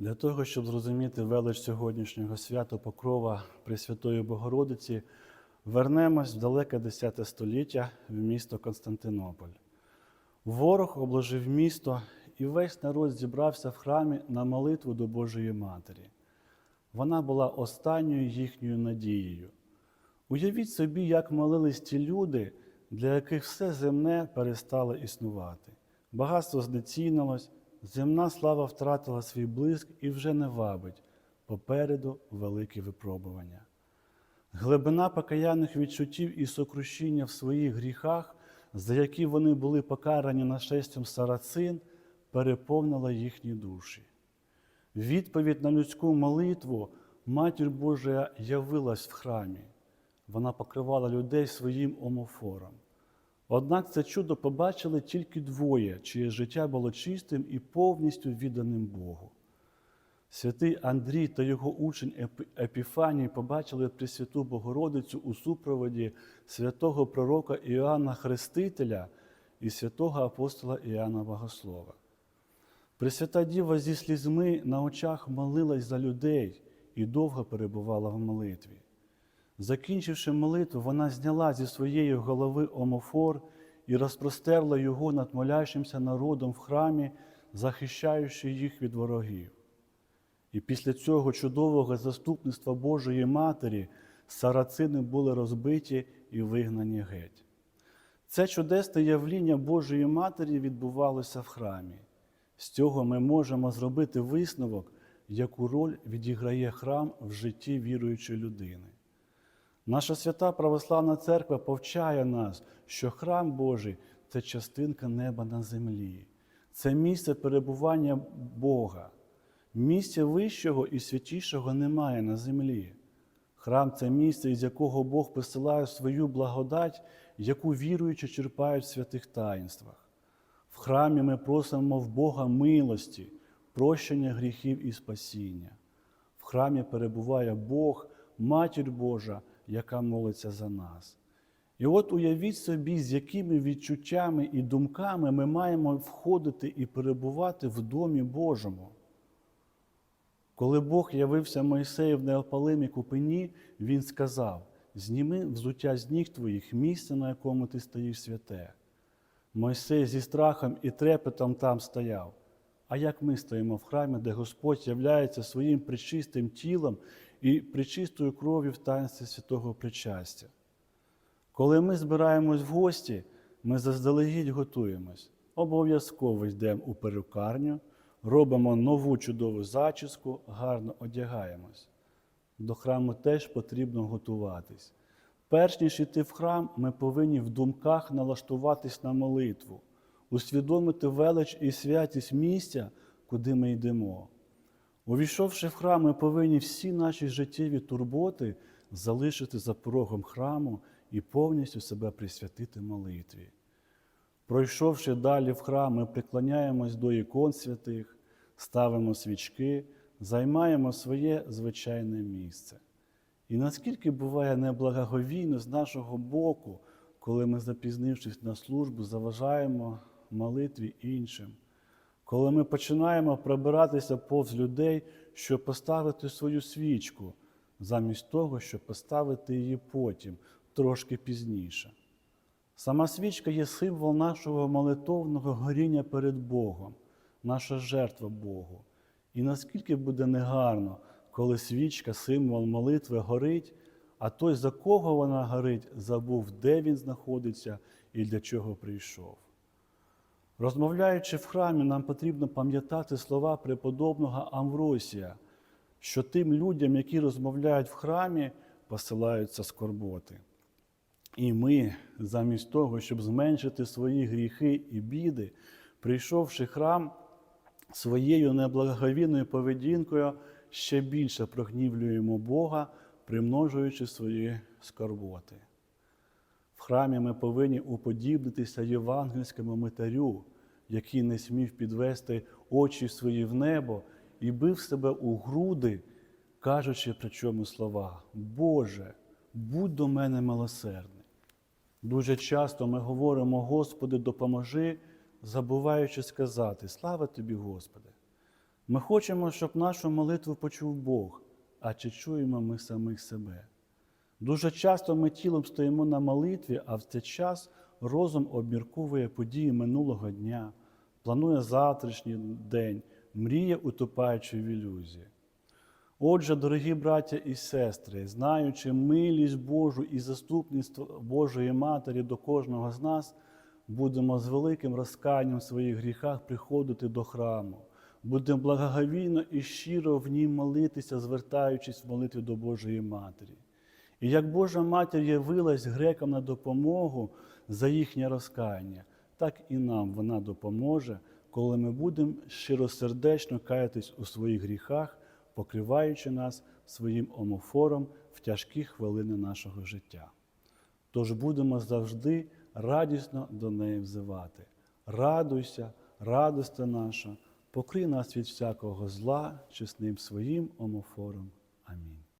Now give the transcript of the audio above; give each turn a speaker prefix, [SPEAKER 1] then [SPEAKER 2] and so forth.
[SPEAKER 1] Для того, щоб зрозуміти велич сьогоднішнього свята Покрова Пресвятої Богородиці, вернемось в далеке X століття в місто Константинополь. Ворог обложив місто, і весь народ зібрався в храмі на молитву до Божої Матері. Вона була останньою їхньою надією. Уявіть собі, як молились ті люди, для яких все земне перестало існувати. Багатство знецінилось, земна слава втратила свій блиск і вже не вабить попереду великі випробування. Глибина покаянних відчуттів і сокрушіння в своїх гріхах, за які вони були покарані нашестям сарацин, переповнила їхні душі. Відповідь на людську молитву Матір Божа явилась в храмі. Вона покривала людей своїм омофором. Однак це чудо побачили тільки двоє, чиє життя було чистим і повністю відданим Богу. Святий Андрій та його учень Епіфаній побачили Пресвяту Богородицю у супроводі святого пророка Іоанна Хрестителя і святого апостола Іоанна Богослова. Пресвята Діва зі слізьми на очах молилась за людей і довго перебувала в молитві. Закінчивши молитву, вона зняла зі своєї голови омофор і розпростерла його над молящимся народом в храмі, захищаючи їх від ворогів. І після цього чудового заступництва Божої Матері сарацини були розбиті і вигнані геть. Це чудесне явління Божої Матері відбувалося в храмі. З цього ми можемо зробити висновок, яку роль відіграє храм в житті віруючої людини. Наша свята православна церква повчає нас, що храм Божий це частинка неба на землі, це місце перебування Бога. Місця вищого і святішого немає на землі. Храм це місце, із якого Бог посилає свою благодать, яку віруючі черпають в святих таїнствах. В храмі ми просимо в Бога милості, прощення гріхів і спасіння. В храмі перебуває Бог, Матір Божа, яка молиться за нас. І от уявіть собі, з якими відчуттями і думками ми маємо входити і перебувати в домі Божому. Коли Бог явився Мойсею в неопалимій купині, він сказав: Зніми взуття з ніг твоїх місце, на якому ти стоїш святе. Мойсей зі страхом і трепетом там стояв. А як ми стоїмо в храмі, де Господь являється своїм причистим тілом і причистою кров'ю в таїнстві святого причастя? Коли ми збираємось в гості, ми заздалегідь готуємось. Обов'язково йдемо у перукарню, робимо нову чудову зачіску, гарно одягаємось. До храму теж потрібно готуватись. Перш ніж йти в храм, ми повинні в думках налаштуватись на молитву, усвідомити велич і святість місця, куди ми йдемо. Увійшовши в храм, ми повинні всі наші життєві турботи залишити за порогом храму і повністю себе присвятити молитві. Пройшовши далі в храм, ми приклоняємось до ікон святих, ставимо свічки, займаємо своє звичайне місце. І наскільки буває неблагоговійно з нашого боку, коли ми, запізнившись на службу, заважаємо молитві іншим, коли ми починаємо пробиратися повз людей, щоб поставити свою свічку, замість того, щоб поставити її потім, трошки пізніше. Сама свічка є символ нашого молитовного горіння перед Богом, наша жертва Богу. І наскільки буде негарно, коли свічка, символ молитви горить, а той, за кого вона горить, забув, де він знаходиться і для чого прийшов. Розмовляючи в храмі, нам потрібно пам'ятати слова преподобного Амвросія, що тим людям, які розмовляють в храмі, посилаються скорботи. І ми, замість того, щоб зменшити свої гріхи і біди, прийшовши храм своєю неблаговійною поведінкою, ще більше прогнівлюємо Бога, примножуючи свої скорботи. В храмі ми повинні уподібнитися євангельському митарю, який не смів підвести очі свої в небо і бив себе у груди, кажучи при чому слова: Боже, будь до мене милосердний. Дуже часто ми говоримо, Господи, допоможи, забуваючи сказати, слава тобі, Господи. Ми хочемо, щоб нашу молитву почув Бог, а чи чуємо ми самих себе? Дуже часто ми тілом стоїмо на молитві, а в цей час розум обмірковує події минулого дня, планує завтрашній день, мріє, утопаючи в ілюзії. Отже, дорогі браття і сестри, знаючи милість Божу і заступництво Божої Матері до кожного з нас, будемо з великим розканням в своїх гріхах приходити до храму, будемо благоговійно і щиро в ній молитися, звертаючись в молитві до Божої Матері. І як Божа Матір явилась грекам на допомогу за їхнє розкаяння, так і нам вона допоможе, коли ми будемо щиросердечно каятись у своїх гріхах, покриваючи нас своїм омофором в тяжкі хвилини нашого життя. Тож будемо завжди радісно до неї взивати. Радуйся, радосте наша, покрий нас від всякого зла чесним своїм омофором.